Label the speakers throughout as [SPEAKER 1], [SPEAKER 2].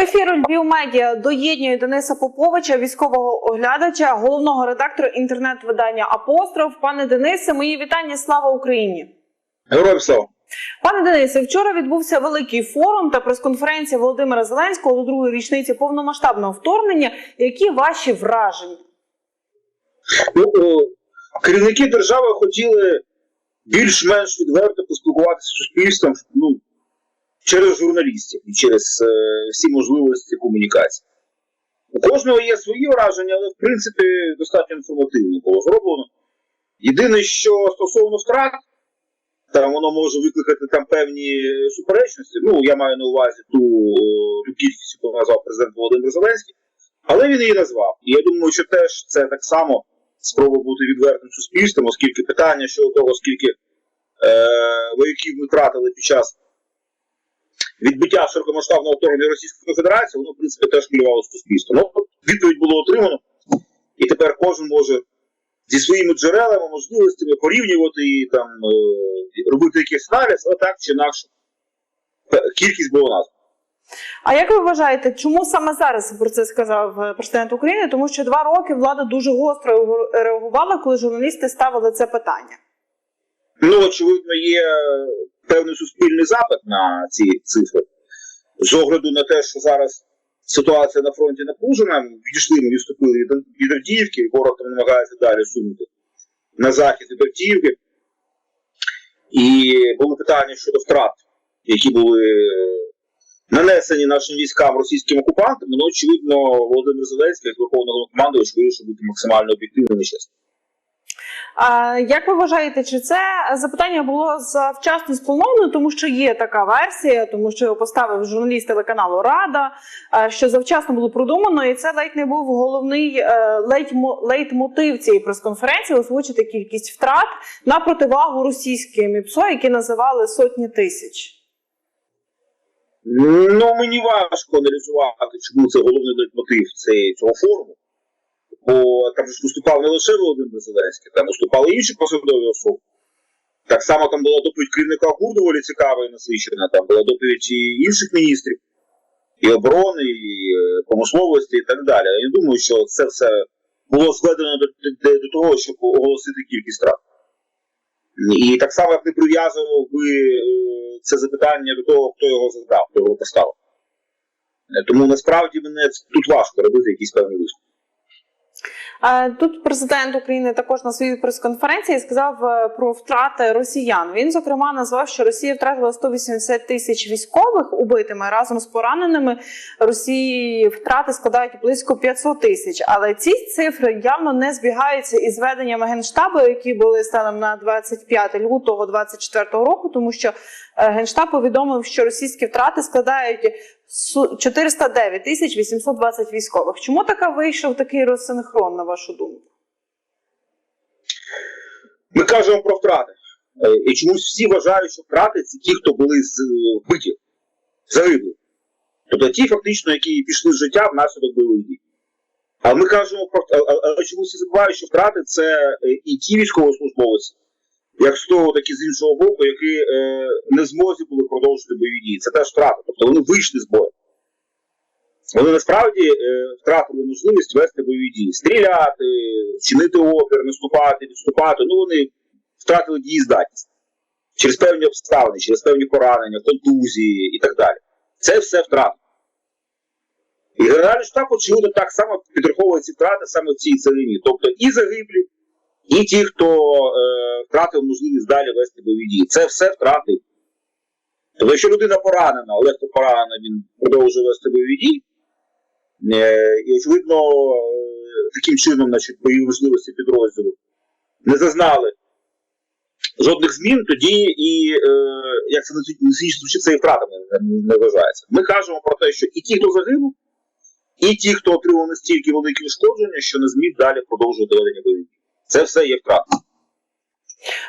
[SPEAKER 1] ефіру Львів Медіа доєднює Дениса Поповича, військового оглядача, головного редактора інтернет-видання Апостроф. Пане Денисе, мої вітання. Слава Україні!
[SPEAKER 2] Героям слава!
[SPEAKER 1] Пане Денисе, вчора відбувся великий форум та прес-конференція Володимира Зеленського до другої річниці повномасштабного вторгнення. Які ваші враження?
[SPEAKER 2] Ну, керівники держави хотіли більш-менш відверто поспілкуватися з суспільством ну, через журналістів і через е, всі можливості комунікації. У кожного є свої враження, але в принципі достатньо інформативно було зроблено. Єдине, що стосовно втрат, там воно може викликати там певні суперечності. Ну, я маю на увазі ту, ту кількість, яку назвав президент Володимир Зеленський, але він її назвав. І я думаю, що теж це так само спроба бути відвертим суспільством, оскільки питання щодо того, скільки е, вояків ми втратили під час відбиття широкомасштабного вторгнення Російської Федерації, воно, в принципі, теж хвилювало суспільство. Ну, відповідь було отримано, і тепер кожен може зі своїми джерелами, можливостями порівнювати і там е, робити якийсь аналіз, але так чи інакше кількість була названа.
[SPEAKER 1] А як ви вважаєте, чому саме зараз про це сказав е, президент України? Тому що два роки влада дуже гостро реагувала, коли журналісти ставили це питання.
[SPEAKER 2] Ну, очевидно, є певний суспільний запит на ці цифри. З огляду на те, що зараз ситуація на фронті напружена, відійшли ми відступили від, Авдіївки, ворог там намагається далі сунути на захід від Авдіївки. І були питання щодо втрат, які були нанесені нашим військам російським окупантам. Ну, очевидно, Володимир Зеленський, як Верховний Головнокомандувач, вирішив бути максимально об'єктивним і чесним.
[SPEAKER 1] Як ви вважаєте, чи це запитання було завчасно сплановано, тому що є така версія, тому що його поставив журналіст телеканалу Рада, е, що завчасно було продумано, і це ледь не був головний е, лейтмотив цієї прес-конференції озвучити кількість втрат на противагу російським МІПСО, які називали сотні тисяч.
[SPEAKER 2] Ну, мені важко аналізувати, чому це головний лейтмотив цього форуму. Бо там ж виступав не лише Володимир Зеленський, там виступали інші посадові особи. Так само там була доповідь керівника ГУР доволі цікава і насичена, там була доповідь і інших міністрів, і оборони, і е, промисловості, і так далі. Я думаю, що це все було зведено до, до, до того, щоб оголосити кількість втрат. І так само, як не прив'язував би е, це запитання до того, хто його задав, хто його поставив. Е, Тому насправді мене тут важко робити якісь певні висновки.
[SPEAKER 1] Тут президент України також на своїй прес-конференції сказав е, про втрати росіян. Він зокрема назвав, що Росія втратила 180 тисяч військових убитими разом з пораненими. Росії втрати складають близько 500 тисяч. Але ці цифри явно не збігаються із зведеннями генштабу, які були станом на 25 лютого 2024 року, тому що е, генштаб повідомив, що російські втрати складають 409 тисяч 820 військових. Чому така вийшов такий розсинхрон, на вашу думку?
[SPEAKER 2] Ми кажемо про втрати. Е, І чомусь всі вважають, що втрати це ті, хто були е, вбиті, загиблі. Тобто ті, фактично, які пішли з життя внаслідок бойових дій. Але ми кажемо про чомусь забувають, що втрати це е, і ті військовослужбовці, як з того, так і з іншого боку, які е, не змозі були продовжити бойові дії. Це теж втрата. Тобто вони вийшли з бою. Вони насправді е, втратили можливість вести бойові дії, стріляти, чинити опір, наступати, відступати. Ну вони втратили дієздатність через певні обставини, через певні поранення, контузії і так далі. Це все втрата. І Генеральний штаб, очевидно, так само підраховує ці втрати саме в цій целині. Тобто і загиблі, і ті, хто е, втратив можливість далі вести бойові дії. Це все втрати. Тобто, якщо людина поранена, але поранена, він продовжує вести бойові дії. Е, і, очевидно, е, таким чином, значить, бойові можливості підрозділу не зазнали жодних змін, тоді і е, як це звучить, це і втратами не, вважається. Ми кажемо про те, що і ті, хто загинув, і ті, хто отримав настільки великі ушкодження, що не зміг далі продовжувати ведення бойових дій. Це все є втрата.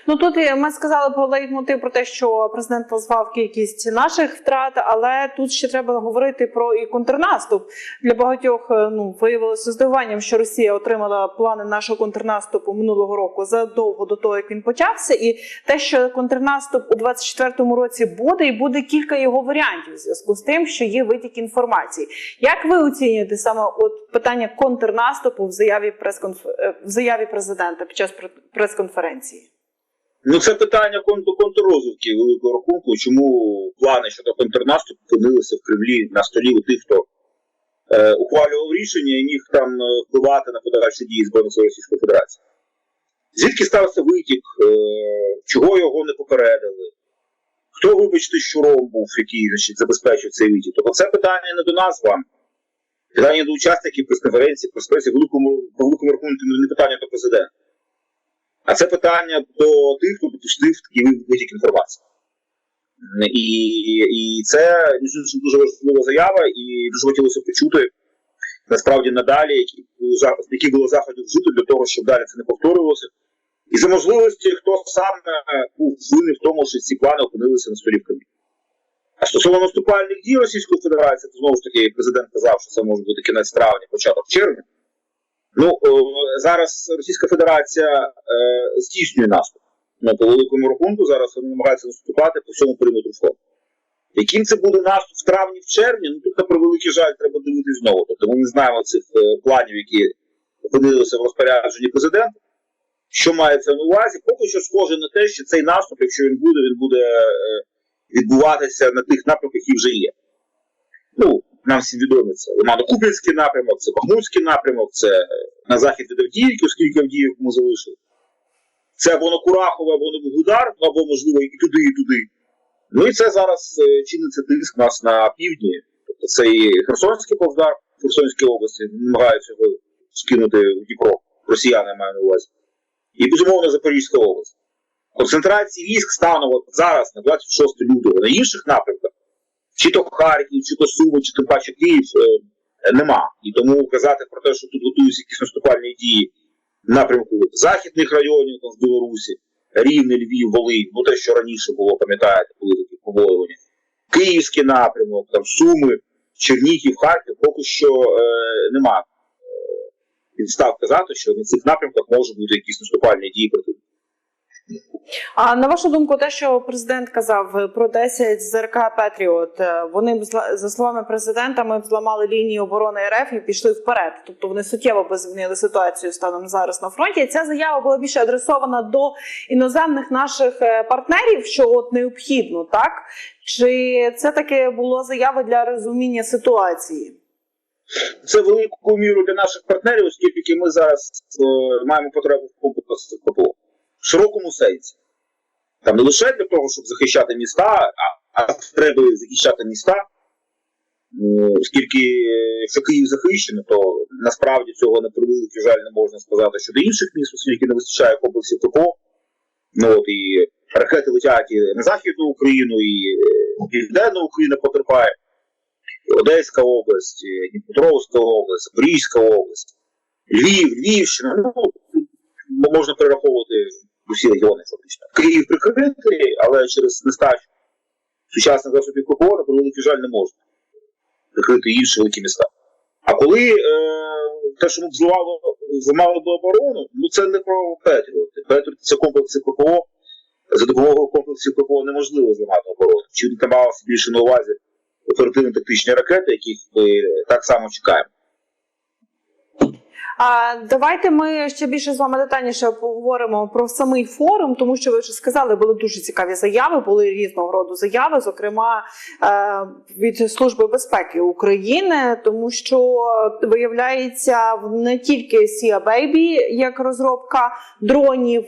[SPEAKER 1] Ну тут ми сказали про лейтмотив про те, що президент назвав кількість наших втрат, але тут ще треба говорити про і контрнаступ. Для багатьох е, ну виявилося здивуванням, що Росія отримала плани нашого контрнаступу минулого року задовго до того, як він почався, і те, що контрнаступ у 24-му році буде, і буде кілька його варіантів в зв'язку з тим, що є витік інформації. Як ви оцінюєте саме от питання контрнаступу в заяві прес-конф... е, в заяві президента під час прес-конференції?
[SPEAKER 2] Ну, це питання контр контррозвідки великого рахунку. Чому плани щодо контрнаступу опинилися в Кремлі на столі у тих, хто е, ухвалював рішення і міг там е, впливати на подальші дії Збройних Російської Федерації? Звідки стався витік? Е, чого його не попередили? Хто, вибачте, щуром був, який значить, забезпечив цей витік? Тобто це питання не до нас з вами. Питання до учасників прес-конференції, прес-пресі, великому, великому рахунку не питання до президента. А це питання до тих, хто допустив такий витік інформації. І, і це дуже важлива заява, і дуже хотілося почути насправді надалі, які, які було заходів вжито для того, щоб далі це не повторювалося. І за можливості, хто саме був винний в тому, що ці плани опинилися на столі в. А стосовно наступальних дій Російської Федерації, то знову ж таки президент казав, що це може бути кінець травня, початок червня. Ну, зараз Російська Федерація е, здійснює наступ. Ну, по великому рахунку зараз вони намагаються наступати по всьому периметру фронту. Яким це буде наступ в травні, в червні, ну тут на превеликий жаль треба дивитись знову. Тобто ми не знаємо цих е, планів, які опинилися в розпорядженні президента. Що мається на увазі? Поки що схоже на те, що цей наступ, якщо він буде, він буде е, відбуватися на тих напрямках, які вже є. Ну, нам всім відомі це Лимано-Куп'янський напрямок, це Бахмутський напрямок, це е, на захід від Авдіївки, оскільки Авдіївку ми залишили. Це або на Курахове, або на Бугудар, або, можливо, і туди, і туди. Ну і це зараз е, чиниться тиск у нас на півдні. Тобто це і Херсонський повдар в Херсонській області, намагаються його скинути в Дніпро. Росіяни маю на увазі. І безумовно Запорізька область. Концентрації військ станом от зараз на 26 лютого на інших напрямках, чи то Харків, чи то Суми, чи тим паче Київ, е, нема. І тому казати про те, що тут готуються якісь наступальні дії напрямку західних районів там, в Білорусі, Рівне, Львів, Волинь, ну те, що раніше було, пам'ятаєте, були такі побоювання. Київський напрямок, там Суми, Чернігів, Харків, поки що е, нема е, підстав казати, що на цих напрямках можуть бути якісь наступальні дії противника.
[SPEAKER 1] А на вашу думку, те, що президент казав про 10 ЗРК Петріот, е, вони б за словами президента, ми б зламали лінії оборони РФ і пішли вперед. Тобто вони суттєво би змінили ситуацію станом зараз на фронті. Ця заява була більше адресована до іноземних наших е, партнерів, що от необхідно, так чи це таки було заява для розуміння ситуації?
[SPEAKER 2] Це велику міру для наших партнерів, оскільки ми зараз е, маємо потребу в комплексах ППО. В широкому сенсі. Там не лише для того, щоб захищати міста, а, а треба захищати міста. Ну, Оскільки, е, якщо Київ захищений, то насправді цього на превеликий жаль не можна сказати щодо інших міст, оскільки не вистачає комплексів ППО. Ну от і ракети летять і на Західну Україну, і е, Південна Україна потерпає. І Одеська область, і Дніпропетровська область, Запорізька область, Львів, Львівщина. Ну, можна перераховувати усі регіони фактично. Київ прикритий, але через нестачу сучасних засобів ППО, на превеликий жаль, не можна прикрити інші великі міста. А коли е, те, що ми зливали, зламали би оборону, ну це не про Петріот. Петріот це комплекси ППО. За допомогою комплексів ППО неможливо зламати оборону. Чи не малося більше на увазі оперативно-тактичні ракети, яких ми так само чекаємо.
[SPEAKER 1] Давайте ми ще більше з вами детальніше поговоримо про самий форум, тому що ви вже сказали, були дуже цікаві заяви, були різного роду заяви, зокрема е, від Служби безпеки України, тому що виявляється не тільки Сія Бейбі як розробка дронів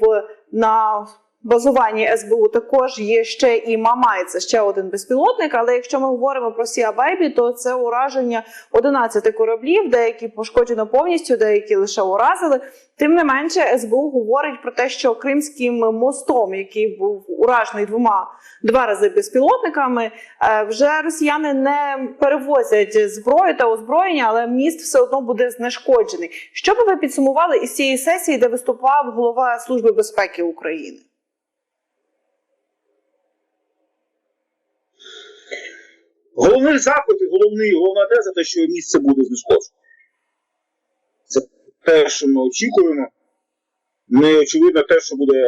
[SPEAKER 1] на базуванні СБУ також є ще і Мамай, це ще один безпілотник. Але якщо ми говоримо про Sia Baby, то це ураження 11 кораблів, деякі пошкоджено повністю, деякі лише уразили. Тим не менше, СБУ говорить про те, що Кримським мостом, який був уражений двома два рази безпілотниками, е, вже росіяни не перевозять зброю та озброєння, але міст все одно буде знешкоджений. Що би ви підсумували із цієї сесії, де виступав голова Служби безпеки України?
[SPEAKER 2] Головний запит, і головний, головна теза, те, що місце буде знешкоджено. Це те, що ми очікуємо. Не очевидно те, що буде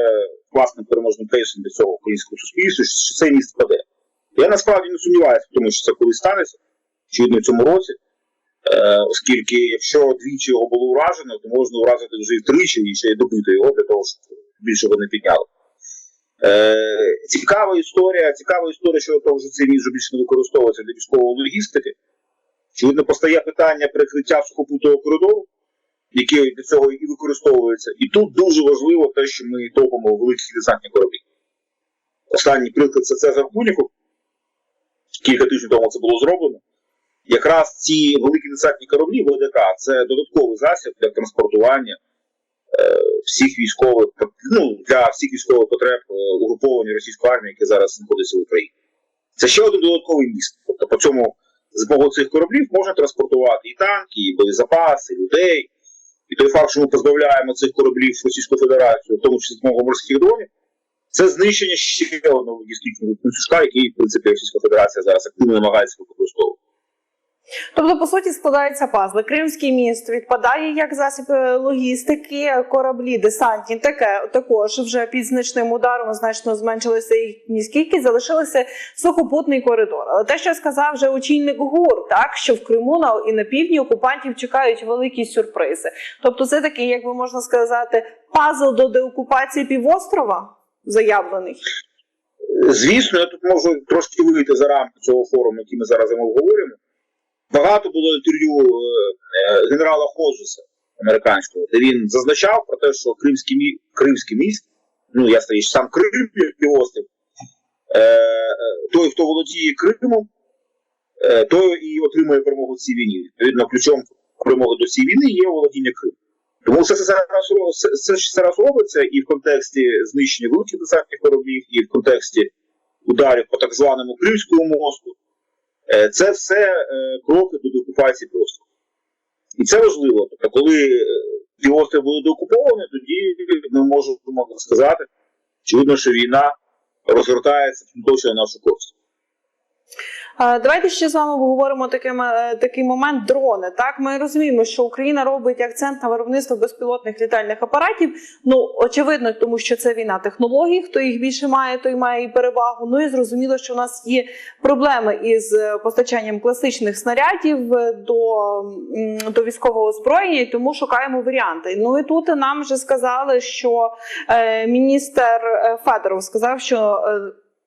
[SPEAKER 2] власним переможним кейсом для цього українського суспільства, що цей міст впаде. Я насправді не сумніваюся тому, що це колись станеться, очевидно, в цьому році. Е, оскільки якщо двічі його було уражено, то можна уразити вже і втричі, і ще й добити його для того, щоб більше його не підняло. Е, цікава історія, цікава історія щодо того, що цей міст вже більше не використовується для військової логістики. Очевидно, постає питання перекриття сухопутного коридору, який для цього і використовується. І тут дуже важливо те, що ми топимо великі десантні кораблі. Останній приклад це Цезар Куніков. Кілька тижнів тому це було зроблено. Якраз ці великі десантні кораблі ВДК це додатковий засіб для транспортування всіх військових ну, для всіх військових потреб е, угруповання російської армії, яке зараз знаходиться в Україні. Це ще один додатковий міст. Тобто по цьому з боку цих кораблів можна транспортувати і танки, і боєзапаси, і людей. І той факт, що ми позбавляємо цих кораблів Російської Федерації, в тому числі з морських дронів, це знищення ще одного логістичного ключка, який, в принципі, Російська Федерація зараз активно намагається використовувати.
[SPEAKER 1] Тобто, по суті, складаються пазли. Кримський міст відпадає як засіб е, логістики, кораблі, десантні таке також вже під значним ударом значно зменшилися їхні кількість, залишилося сухопутний коридор. Але те, що сказав вже очільник ГУР, так що в Криму на і на півдні окупантів чекають великі сюрпризи. Тобто, це такий, як би можна сказати, пазл до деокупації півострова заявлений.
[SPEAKER 2] Звісно, я тут можу трошки вийти за рамки цього форуму, який ми зараз обговорюємо. Багато було інтерв'ю е, е, генерала Ходжеса американського, де він зазначав про те, що Кримський, мі... Кримський міст, ну я стаю сам Крим як півострів, е, той, хто володіє Кримом, той і отримує перемогу в цій війні. Відповідно, ключом перемоги до цієї війни є володіння Кримом. Тому все це зараз, все, все зараз робиться і в контексті знищення великих десантних кораблів, і в контексті ударів по так званому Кримському мосту. Е, Це все е, кроки до деокупації півострова. І це важливо. Тобто, коли е, півострів буде деокупований, тоді ми можемо сказати, очевидно, що війна розгортається на нашу користь.
[SPEAKER 1] Е, Давайте ще з вами обговоримо такий, такий момент дрони. Так, ми розуміємо, що Україна робить акцент на виробництво безпілотних літальних апаратів. Ну очевидно, тому що це війна технологій. Хто їх більше має, той має і перевагу. Ну і зрозуміло, що у нас є проблеми із е, постачанням класичних снарядів е, до, до військового озброєння, і тому шукаємо варіанти. Ну і тут нам вже сказали, що е, міністр е, Федоров сказав, що.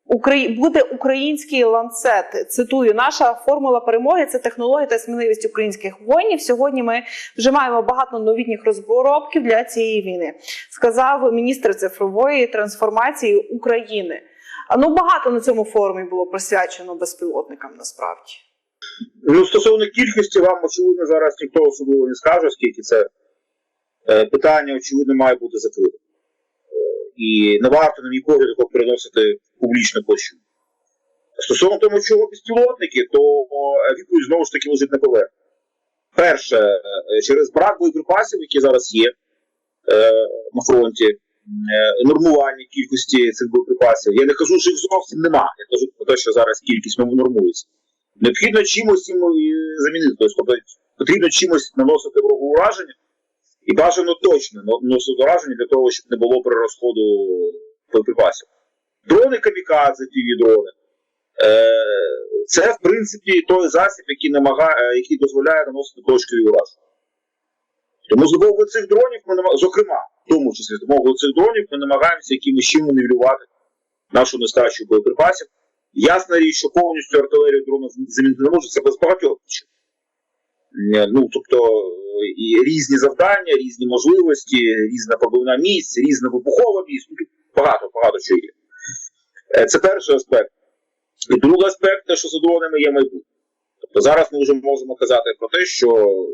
[SPEAKER 1] Украї... буде український ланцет. Цитую, наша формула перемоги це технологія та сміливість українських воїнів. Сьогодні ми вже маємо багато новітніх розробків для цієї війни, сказав міністр цифрової трансформації України. Ну багато на цьому форумі було присвячено безпілотникам. Насправді
[SPEAKER 2] Ну, стосовно кількості, вам очевидно зараз ніхто особливо не скаже, оскільки це е, питання, очевидно, має бути закрите. Е, і не варто, на мій погляд, переносити в публічну площину. Стосовно того, чого безпілотники, то е, відповідь знову ж таки лежить на поверхні. Перше, е, через брак боєприпасів, які зараз є е, на фронті, е, нормування кількості цих боєприпасів. Я не кажу, що їх зовсім нема. Я кажу про те, що зараз кількість нормується. Необхідно чимось їм замінити. Тобто потрібно чимось наносити ворогу ураження, і бажано точно наносити ураження для того, щоб не було перерозходу боєприпасів. Дрони камікадзе, ті дрони. Е, це, в принципі, той засіб, який намагає, який дозволяє наносити точкові ураження. Тому з допомогою цих дронів ми намагаємося, зокрема, в тому числі з допомогою цих дронів, ми намагаємося якимось чином нівелювати нашу нестачу боєприпасів. Ясна річ, що повністю артилерію дронів замінити не може, це без багатьох причин. Е, Ну, тобто е, і різні завдання, різні можливості, різна пробивна місць, різна вибухова місць. Ну, багато, багато чого є. Е, Це перший аспект. І другий аспект, те, що за дронами є майбутнє. Тобто зараз ми вже можемо казати про те, що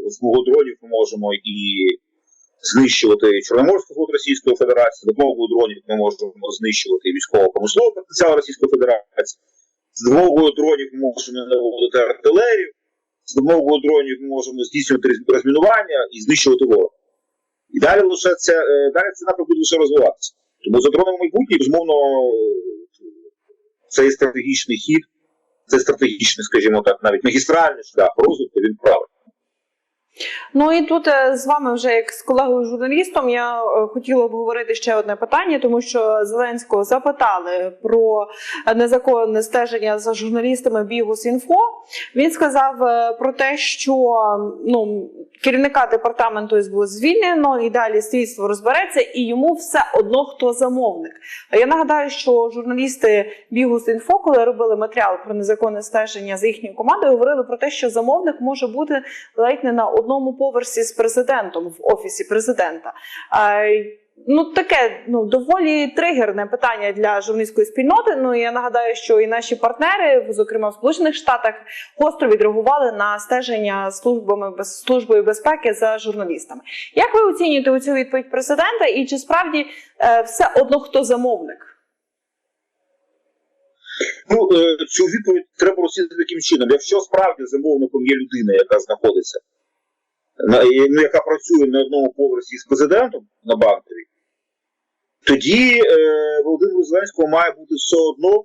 [SPEAKER 2] з дронів ми можемо і знищувати Чорноморський флот Російської Федерації, з допомогою дронів ми можемо знищувати військово-промисловий потенціал Російської Федерації, з допомогою дронів ми можемо наводити артилерію, з допомогою дронів ми можемо здійснювати розмінування і знищувати ворога. І далі лише це е, далі це напрямок буде лише розвиватися. Тому за дронами майбутнє, безумовно, цей стратегічний хід це стратегічний, скажімо так, навіть магістральний шлях розвитку, він правильний.
[SPEAKER 1] Ну і тут е, з вами, вже як з колегою журналістом, я е, хотіла обговорити ще одне питання, тому що Зеленського запитали про незаконне стеження за журналістами Бігус.Інфо. Він сказав е, про те, що ну керівника департаменту СБУ звільнено і далі слідство розбереться, і йому все одно хто замовник. Я нагадаю, що журналісти Бігус.Інфо, коли робили матеріал про незаконне стеження за їхньою командою, говорили про те, що замовник може бути ледь не на одному поверсі з президентом в офісі президента. Ну, таке ну доволі тригерне питання для журналістської спільноти. Ну я нагадаю, що і наші партнери, зокрема в Сполучених Штатах, гостро відреагували на стеження службами службою безпеки за журналістами. Як ви оцінюєте цю відповідь президента? І чи справді е, все одно хто замовник?
[SPEAKER 2] Ну, е, цю відповідь треба розцінити таким чином. Якщо справді замовником є людина, яка знаходиться, яка працює на одному поверсі з президентом на банковій, тоді е, Володимиру Зеленському має бути все одно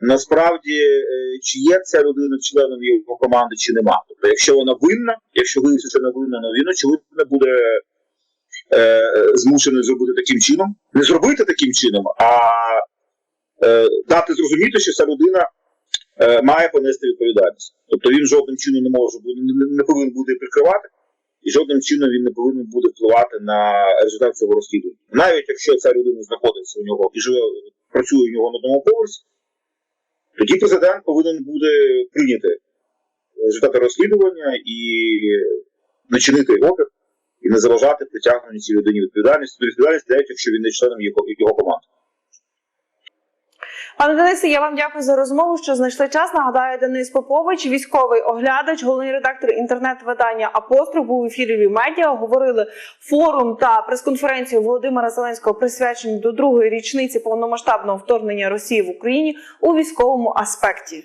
[SPEAKER 2] насправді, е, чи є ця людина членом його команди, чи нема. Тобто, якщо вона винна, якщо виявиться, що вона винна, ну він очевидно буде е, змушений зробити таким чином, не зробити таким чином, а е, дати зрозуміти, що ця людина е, має понести відповідальність. Тобто він жодним чином не може не повинен буде прикривати, і жодним чином він не повинен буде впливати на результат цього розслідування. Навіть якщо ця людина знаходиться у нього і живе, працює у нього на одному поверсі, тоді президент повинен буде прийняти результати розслідування і начинити опір, і не заважати притягненню цій людині відповідальності. До відповідальності, навіть якщо він не членом його, його команди.
[SPEAKER 1] Пане Денисе, я вам дякую за розмову, що знайшли час. Нагадаю, Денис Попович, військовий оглядач, головний редактор інтернет-видання Апостроф був в ефірі Медіа. Говорили форум та прес-конференцію Володимира Зеленського присвячені до другої річниці повномасштабного вторгнення Росії в Україні у військовому аспекті.